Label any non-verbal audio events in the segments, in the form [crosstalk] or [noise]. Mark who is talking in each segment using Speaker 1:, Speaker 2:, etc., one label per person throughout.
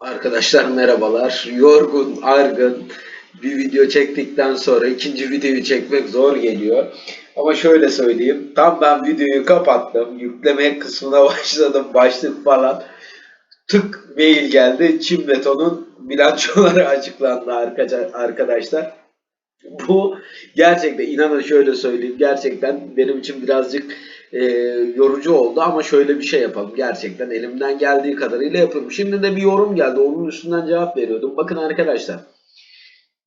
Speaker 1: Arkadaşlar merhabalar. Yorgun, argın bir video çektikten sonra ikinci videoyu çekmek zor geliyor. Ama şöyle söyleyeyim. Tam ben videoyu kapattım. Yükleme kısmına [laughs] başladım. Başlık falan. Tık mail geldi. Çim betonun bilançoları [laughs] açıklandı arkadaşlar. Bu gerçekten inanın şöyle söyleyeyim. Gerçekten benim için birazcık e, yorucu oldu ama şöyle bir şey yapalım. Gerçekten elimden geldiği kadarıyla yapıyorum. Şimdi de bir yorum geldi. Onun üstünden cevap veriyordum. Bakın arkadaşlar.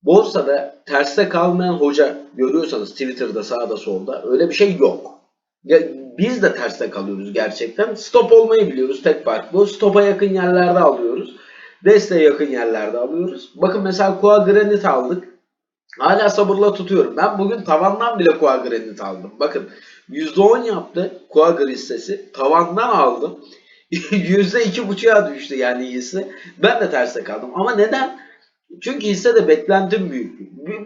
Speaker 1: Borsada terste kalmayan hoca görüyorsanız Twitter'da sağda solda öyle bir şey yok. Ya, biz de terste kalıyoruz gerçekten. Stop olmayı biliyoruz tek fark. Stop'a yakın yerlerde alıyoruz. Desteğe yakın yerlerde alıyoruz. Bakın mesela Koa Granit aldık. Hala sabırla tutuyorum. Ben bugün tavandan bile Koa Granit aldım. Bakın %10 yaptı Quagga hissesi. Tavandan aldım. %2.5'a [laughs] düştü yani hisse. Ben de terste kaldım. Ama neden? Çünkü hisse de beklentim büyük.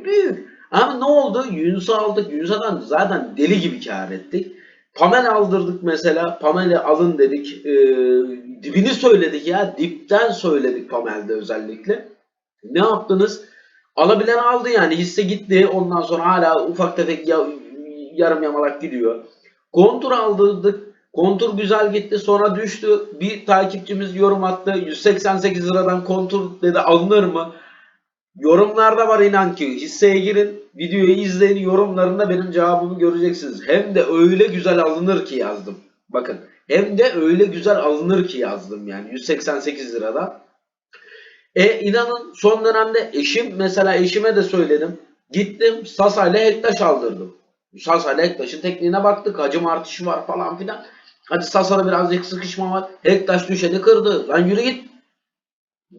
Speaker 1: Büyük. Ama ne oldu? Yunus'u aldık. Yunus'dan zaten deli gibi kar ettik. Pamel aldırdık mesela. Pamel'i alın dedik. Ee, dibini söyledik ya. Dipten söyledik Pamel'de özellikle. Ne yaptınız? Alabilen aldı yani. Hisse gitti. Ondan sonra hala ufak tefek ya, yarım yamalak gidiyor. Kontur aldırdık. Kontur güzel gitti. Sonra düştü. Bir takipçimiz yorum attı. 188 liradan kontur dedi alınır mı? Yorumlarda var inan ki. Hisseye girin. Videoyu izleyin. Yorumlarında benim cevabımı göreceksiniz. Hem de öyle güzel alınır ki yazdım. Bakın. Hem de öyle güzel alınır ki yazdım yani. 188 liradan. E inanın son dönemde eşim mesela eşime de söyledim. Gittim Sasa ile Hektaş aldırdım. Sasa ile Hektaş'ın tekniğine baktık. Hacim artışı var falan filan. Hadi Sasa'da birazcık sıkışma var. Hektaş düşeni kırdı. Lan yürü git.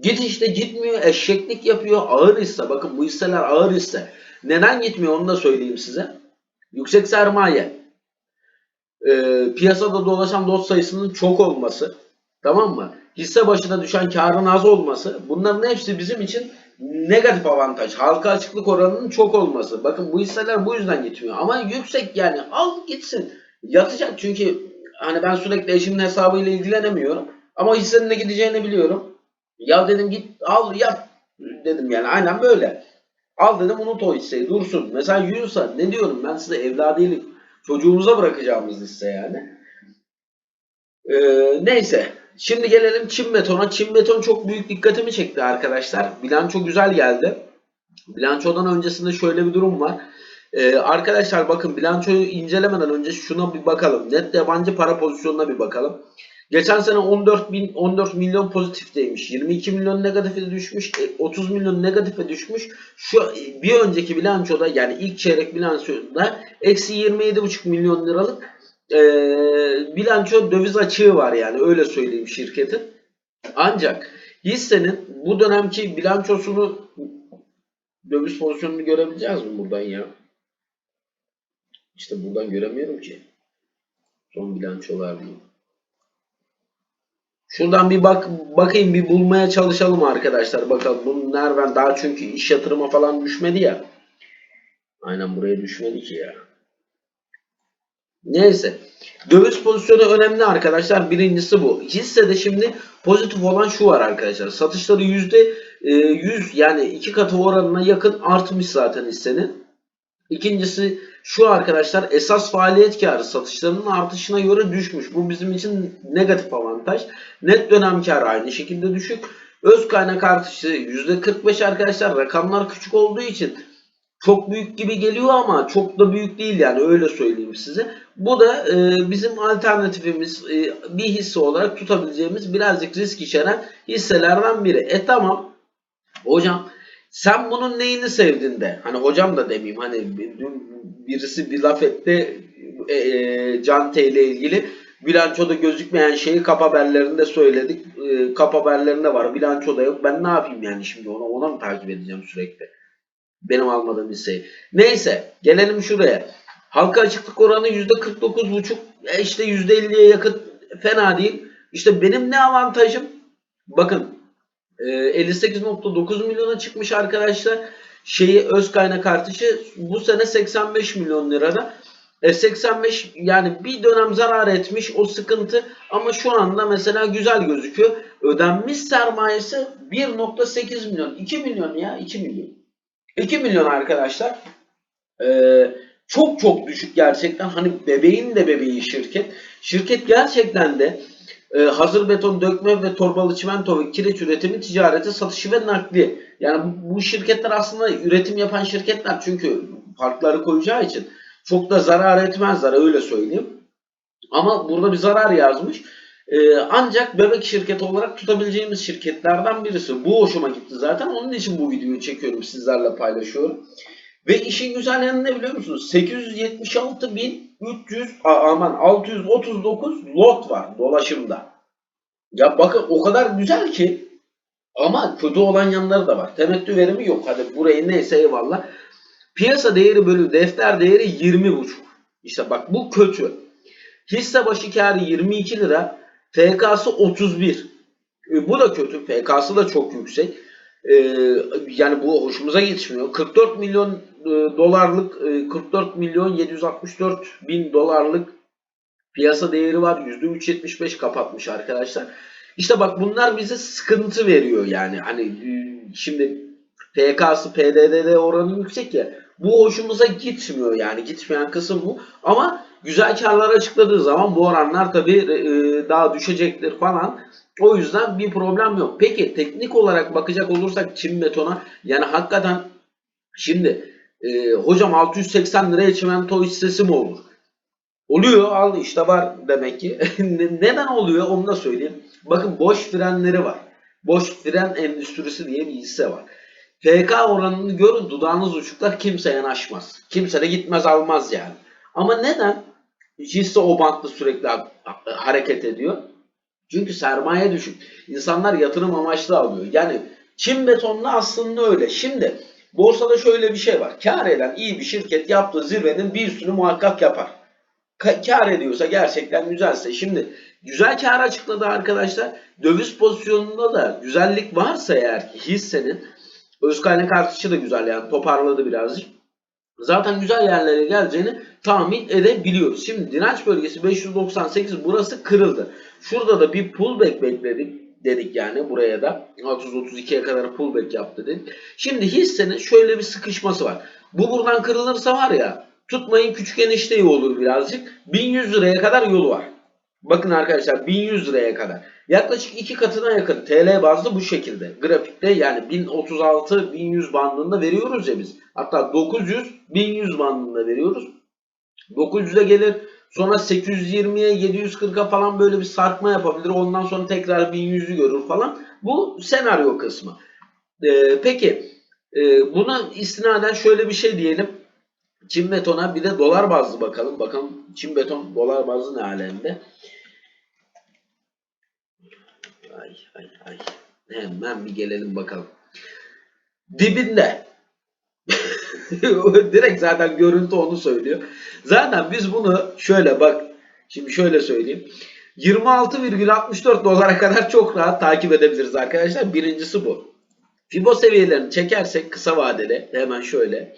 Speaker 1: Git işte gitmiyor. Eşeklik yapıyor. Ağır hisse. Bakın bu hisseler ağır hisse. Neden gitmiyor onu da söyleyeyim size. Yüksek sermaye. Ee, piyasada dolaşan lot sayısının çok olması. Tamam mı? Hisse başına düşen karın az olması. Bunların hepsi bizim için negatif avantaj. Halka açıklık oranının çok olması. Bakın bu hisseler bu yüzden gitmiyor. Ama yüksek yani al gitsin. Yatacak çünkü hani ben sürekli eşimin hesabıyla ilgilenemiyorum. Ama hissenin de gideceğini biliyorum. Ya dedim git al yat dedim yani aynen böyle. Al dedim unut o hisseyi dursun. Mesela Yunus'a ne diyorum ben size evladıylık çocuğumuza bırakacağımız hisse yani. Ee, neyse. Şimdi gelelim Çin betona. Çin beton çok büyük dikkatimi çekti arkadaşlar. Bilanço güzel geldi. Bilançodan öncesinde şöyle bir durum var. Ee, arkadaşlar bakın bilançoyu incelemeden önce şuna bir bakalım. Net yabancı para pozisyonuna bir bakalım. Geçen sene 14 bin 14 milyon pozitifteymiş. 22 milyon negatife düşmüş. e, 30 milyon negatife düşmüş. Şu e, bir önceki bilançoda yani ilk çeyrek bilançoda eksi 27,5 milyon liralık e, bilanço döviz açığı var yani öyle söyleyeyim şirketin. Ancak hissenin bu dönemki bilançosunu döviz pozisyonunu görebileceğiz mi buradan ya? İşte buradan göremiyorum ki. Son bilançolar değil. Şuradan bir bak bakayım bir bulmaya çalışalım arkadaşlar. Bakalım bunu nereden daha çünkü iş yatırıma falan düşmedi ya. Aynen buraya düşmedi ki ya. Neyse. Döviz pozisyonu önemli arkadaşlar. Birincisi bu. Hissede şimdi pozitif olan şu var arkadaşlar. Satışları yüzde e, 100 yani iki katı oranına yakın artmış zaten hissenin. İkincisi şu arkadaşlar esas faaliyet karı satışlarının artışına göre düşmüş. Bu bizim için negatif avantaj. Net dönem karı aynı şekilde düşük. Öz kaynak artışı %45 arkadaşlar. Rakamlar küçük olduğu için çok büyük gibi geliyor ama çok da büyük değil yani öyle söyleyeyim size. Bu da e, bizim alternatifimiz e, bir hisse olarak tutabileceğimiz birazcık risk içeren hisselerden biri. E tamam hocam sen bunun neyini sevdin de hani hocam da demeyeyim hani dün birisi bir laf etti e, e, Can T ile ilgili bilançoda gözükmeyen şeyi kap haberlerinde söyledik. E, kap haberlerinde var bilançoda yok. Ben ne yapayım yani şimdi ona ona mı takip edeceğim sürekli? Benim almadığım hisseyi. Neyse gelelim şuraya. Halka açıklık oranı %49,5 e işte %50'ye yakın fena değil. İşte benim ne avantajım? Bakın e, 58.9 milyona çıkmış arkadaşlar. Şeyi öz kaynak artışı bu sene 85 milyon lirada. F85 yani bir dönem zarar etmiş o sıkıntı ama şu anda mesela güzel gözüküyor. Ödenmiş sermayesi 1.8 milyon. 2 milyon ya 2 milyon. 2 milyon arkadaşlar. Ee, çok çok düşük gerçekten. Hani bebeğin de bebeği şirket. Şirket gerçekten de e, hazır beton dökme ve torbalı çimento ve kireç üretimi, ticareti, satışı ve nakli. Yani bu, bu şirketler aslında üretim yapan şirketler çünkü farkları koyacağı için çok da zarar etmezler öyle söyleyeyim. Ama burada bir zarar yazmış. Ee, ancak bebek şirketi olarak tutabileceğimiz şirketlerden birisi. Bu hoşuma gitti zaten. Onun için bu videoyu çekiyorum sizlerle paylaşıyorum. Ve işin güzel yanı ne biliyor musunuz? 876.300 aman 639 lot var dolaşımda. Ya bakın o kadar güzel ki ama kötü olan yanları da var. Temettü verimi yok. Hadi burayı neyse eyvallah. Piyasa değeri bölü defter değeri 20,5. İşte bak bu kötü. Hisse başı karı 22 lira. FK'sı 31. E, bu da kötü. FK'sı da çok yüksek. E, yani bu hoşumuza gitmiyor. 44 milyon e, dolarlık, e, 44 milyon 764 bin dolarlık piyasa değeri var. %3.75 kapatmış arkadaşlar. İşte bak bunlar bize sıkıntı veriyor yani. Hani e, şimdi PK'sı PDD'de oranı yüksek ya. Bu hoşumuza gitmiyor yani. Gitmeyen kısım bu. Ama güzel karlar açıkladığı zaman bu oranlar tabii e, daha düşecektir falan. O yüzden bir problem yok. Peki teknik olarak bakacak olursak Çin betona yani hakikaten şimdi e, hocam 680 liraya çimento hissesi mi olur? Oluyor al işte var demek ki. [laughs] Neden oluyor onu da söyleyeyim. Bakın boş frenleri var. Boş fren endüstrisi diye bir hisse var. FK oranını görün dudağınız uçuklar kimse yanaşmaz. Kimse de gitmez almaz yani. Ama neden? Hisse o bantta sürekli hareket ediyor. Çünkü sermaye düşük. İnsanlar yatırım amaçlı alıyor. Yani Çin betonlu aslında öyle. Şimdi borsada şöyle bir şey var. Kar eden iyi bir şirket yaptığı zirvenin bir üstünü muhakkak yapar. Ka- kar ediyorsa gerçekten güzelse. Şimdi güzel kar açıkladı arkadaşlar. Döviz pozisyonunda da güzellik varsa eğer ki hissenin öz kaynak artışı da güzel yani toparladı birazcık. Zaten güzel yerlere geleceğini tahmin edebiliyoruz. Şimdi direnç bölgesi 598 burası kırıldı. Şurada da bir pullback bekledik dedik yani buraya da 632'ye kadar pullback yaptı dedik. Şimdi hissenin şöyle bir sıkışması var. Bu buradan kırılırsa var ya tutmayın küçük enişteyi olur birazcık. 1100 liraya kadar yolu var. Bakın arkadaşlar 1100 liraya kadar. Yaklaşık iki katına yakın TL bazlı bu şekilde. Grafikte yani 1036 1100 bandında veriyoruz ya biz. Hatta 900 1100 bandında veriyoruz. 900'e gelir. Sonra 820'ye 740'a falan böyle bir sarkma yapabilir. Ondan sonra tekrar 1100'ü görür falan. Bu senaryo kısmı. Ee, peki e, buna istinaden şöyle bir şey diyelim. Çin betona bir de dolar bazlı bakalım. Bakalım Çin beton dolar bazlı ne alemde. Ay ay ay. Hemen bir gelelim bakalım. Dibinde. [laughs] Direkt zaten görüntü onu söylüyor. Zaten biz bunu şöyle bak. Şimdi şöyle söyleyeyim. 26,64 dolara kadar çok rahat takip edebiliriz arkadaşlar. Birincisi bu. Fibo seviyelerini çekersek kısa vadede hemen şöyle.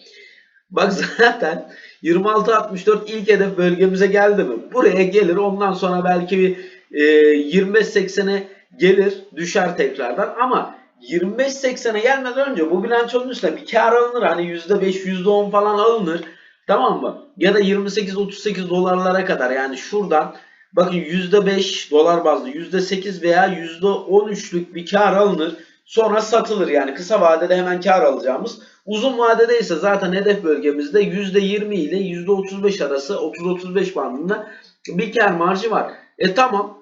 Speaker 1: Bak [laughs] zaten 26.64 ilk hedef bölgemize geldi mi? Buraya gelir ondan sonra belki bir e, 25.80'e gelir düşer tekrardan ama 25.80'e gelmeden önce bu bilançonun üstüne bir kar alınır. Hani %5 %10 falan alınır. Tamam mı? Ya da 28-38 dolarlara kadar yani şuradan bakın %5 dolar bazlı %8 veya %13'lük bir kar alınır. Sonra satılır yani kısa vadede hemen kar alacağımız. Uzun vadede ise zaten hedef bölgemizde %20 ile %35 arası 30-35 bandında bir kar marjı var. E tamam.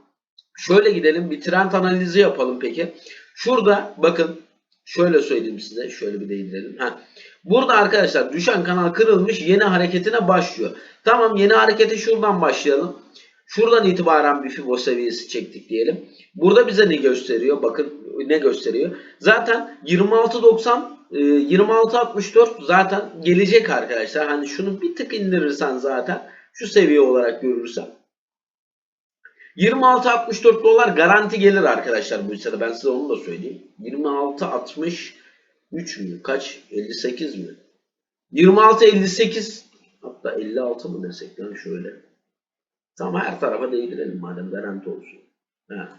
Speaker 1: Şöyle gidelim bir trend analizi yapalım peki. Şurada bakın şöyle söyleyeyim size. Şöyle bir değinelim. Ha. Burada arkadaşlar düşen kanal kırılmış yeni hareketine başlıyor. Tamam yeni harekete şuradan başlayalım. Şuradan itibaren bir Fibo seviyesi çektik diyelim. Burada bize ne gösteriyor? Bakın ne gösteriyor? Zaten 26.90 26.64 zaten gelecek arkadaşlar. Hani şunu bir tık indirirsen zaten şu seviye olarak görürsen 26.64 dolar garanti gelir arkadaşlar bu hissede. Ben size onu da söyleyeyim. 26.63 mü? Kaç? 58 mi? 26.58 hatta Hatta 56 mı desek lan şöyle. Tamam her tarafa değdirelim madem garanti olsun. Ha.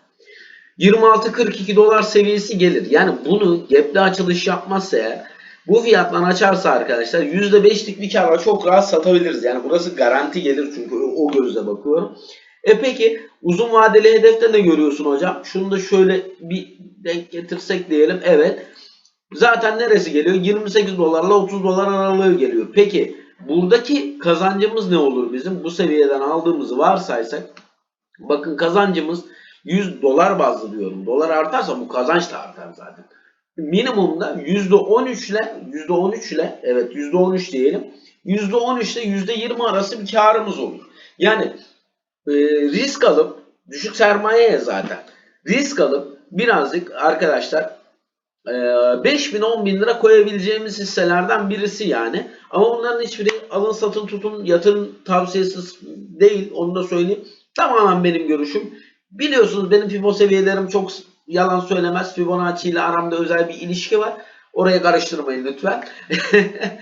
Speaker 1: 26-42 dolar seviyesi gelir. Yani bunu gap'li açılış yapmazsa eğer bu fiyattan açarsa arkadaşlar %5'lik bir karla çok rahat satabiliriz. Yani burası garanti gelir çünkü o gözle bakıyorum. E peki uzun vadeli hedefte ne görüyorsun hocam? Şunu da şöyle bir denk getirsek diyelim. Evet. Zaten neresi geliyor? 28 dolarla 30 dolar aralığı geliyor. Peki buradaki kazancımız ne olur bizim? Bu seviyeden aldığımızı varsaysak bakın kazancımız 100 dolar bazlı diyorum. Dolar artarsa bu kazanç da artar zaten. Minimumda %13 ile %13 ile evet %13 diyelim. %13 ile %20 arası bir karımız olur. Yani e, risk alıp düşük sermayeye zaten risk alıp birazcık arkadaşlar e, 5 bin 10 bin lira koyabileceğimiz hisselerden birisi yani. Ama bunların hiçbiri alın satın tutun yatırım tavsiyesi değil onu da söyleyeyim. Tamamen benim görüşüm. Biliyorsunuz benim FIBO seviyelerim çok yalan söylemez. Fibonacci ile aramda özel bir ilişki var. Oraya karıştırmayın lütfen. [laughs]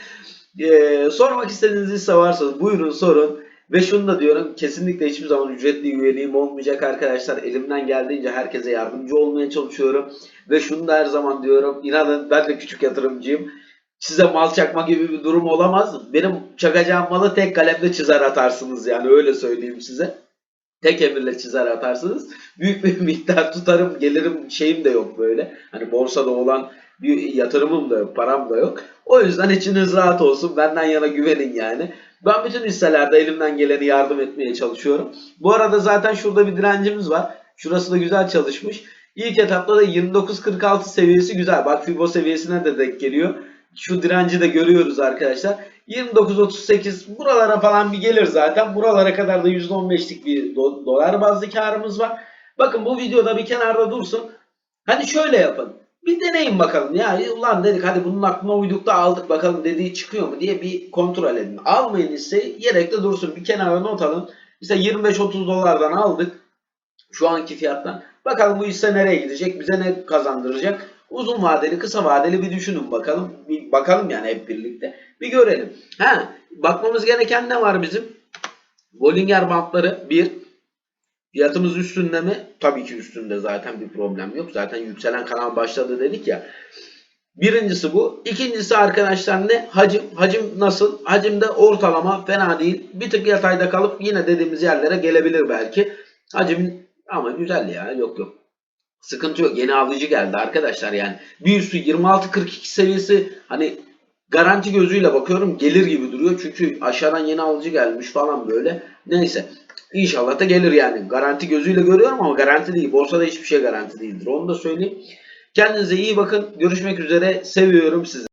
Speaker 1: Ee, sormak istediğiniz ise varsa buyurun sorun. Ve şunu da diyorum kesinlikle hiçbir zaman ücretli üyeliğim olmayacak arkadaşlar. Elimden geldiğince herkese yardımcı olmaya çalışıyorum. Ve şunu da her zaman diyorum. inanın ben de küçük yatırımcıyım. Size mal çakma gibi bir durum olamaz. Benim çakacağım malı tek kalemle çizer atarsınız yani öyle söyleyeyim size. Tek emirle çizer atarsınız. Büyük bir [laughs] miktar tutarım, gelirim şeyim de yok böyle. Hani borsada olan bir yatırımım da yok, param da yok. O yüzden içiniz rahat olsun. Benden yana güvenin yani. Ben bütün hisselerde elimden geleni yardım etmeye çalışıyorum. Bu arada zaten şurada bir direncimiz var. Şurası da güzel çalışmış. İlk etapta da 29.46 seviyesi güzel. Bak Fibo seviyesine de denk geliyor. Şu direnci de görüyoruz arkadaşlar. 29.38 buralara falan bir gelir zaten. Buralara kadar da %15'lik bir do- dolar bazlı karımız var. Bakın bu videoda bir kenarda dursun. Hadi şöyle yapın. Bir deneyin bakalım ya. Ulan dedik hadi bunun aklına uyduk da aldık bakalım dediği çıkıyor mu diye bir kontrol edin. Almayın hisseyi yedekte dursun. Bir kenara not alın. İşte 25-30 dolardan aldık. Şu anki fiyattan. Bakalım bu hisse nereye gidecek? Bize ne kazandıracak? Uzun vadeli, kısa vadeli bir düşünün bakalım. Bir bakalım yani hep birlikte. Bir görelim. Ha, bakmamız gereken ne var bizim? Bollinger bantları bir. Fiyatımız üstünde mi? Tabii ki üstünde zaten bir problem yok. Zaten yükselen kanal başladı dedik ya. Birincisi bu. İkincisi arkadaşlar ne? Hacim. Hacim nasıl? Hacim de ortalama fena değil. Bir tık yatayda kalıp yine dediğimiz yerlere gelebilir belki. Hacim ama güzel ya. Yok yok. Sıkıntı yok. Yeni alıcı geldi arkadaşlar yani. Bir üstü 26-42 seviyesi hani garanti gözüyle bakıyorum gelir gibi duruyor. Çünkü aşağıdan yeni alıcı gelmiş falan böyle. Neyse. İnşallah da gelir yani. Garanti gözüyle görüyorum ama garanti değil. Borsada hiçbir şey garanti değildir. Onu da söyleyeyim. Kendinize iyi bakın. Görüşmek üzere. Seviyorum sizi.